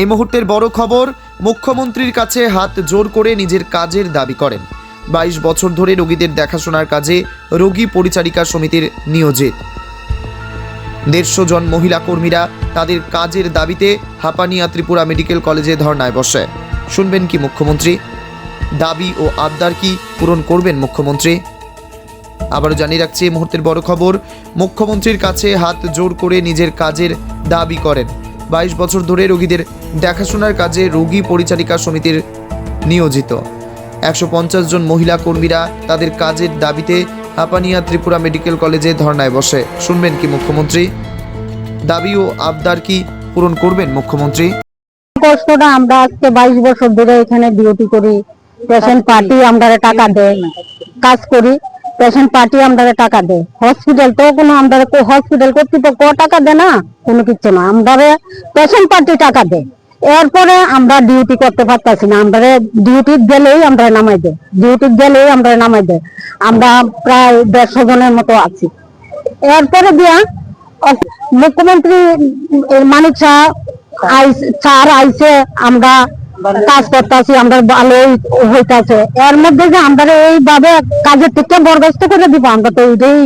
এই মুহূর্তের বড় খবর, মুখ্যমন্ত্রীর কাছে হাত জোর করে নিজের কাজের দাবি করেন। বাইশ বছর ধরে রোগীদের দেখাশোনার কাজে রোগী পরিচারিকা সমিতির নিয়োজিত দেড়শো জন মহিলা কর্মীরা তাদের কাজের দাবিতে হাপানিয়া ত্রিপুরা মেডিকেল কলেজে ধর্নায় বসে। শুনবেন কি মুখ্যমন্ত্রী? দাবি ও আবদার কি পূরণ করবেন মুখ্যমন্ত্রী? আবারও জানিয়ে রাখছি, এই মুহূর্তের বড় খবর, মুখ্যমন্ত্রীর কাছে হাত জোর করে নিজের কাজের দাবি করেন। বাইশ বছর ধরে রোগীদের দেখাশোনার কাজে রোগী পরিচারিকা সমিতির নিয়োজিত। একশো পঞ্চাশ জন মহিলা কর্মীরা তাদের কাজের দাবিতে হাপানিয়া ত্রিপুরা মেডিকেল কলেজে ধর্নায় বসে। শুনবেন কি মুখ্যমন্ত্রী? দাবি ও আবদার কি পূরণ করবেন মুখ্যমন্ত্রী? কষ্টটা আমরা আজকে বাইশ বছর ধরে এখানে ডিউটি করি। পেশেন্ট পার্টি আমরা টাকা দেয় কাজ করি। পেশেন্ট পার্টি আমরা টাকা দেয়। হসপিটাল তো কোনো আমরা হসপিটাল কর্তৃপক্ষ টাকা দেয় না, কোনো কিছু না। আমরা পেশেন্ট পার্টি টাকা দেয়। এরপরে আমরা ডিউটি করতে পারতাছি না। আমরা ডিউটি গেলেই আমরা নামাই দেয়। ডিউটি গেলেই আমরা নামাই দেয়। আমরা প্রায় দেড়শো জনের মতো আছি। এরপরে দিয়া মুখ্যমন্ত্রী মানিক শাহ আইস- স্যার আইসে আমরা কাজ করতেছি আমরা ভালো হইতাছে। এর মধ্যে যে আমরা এইভাবে কাজের থেকে বরখাস্ত করে দিব আমরা তো ওইটাই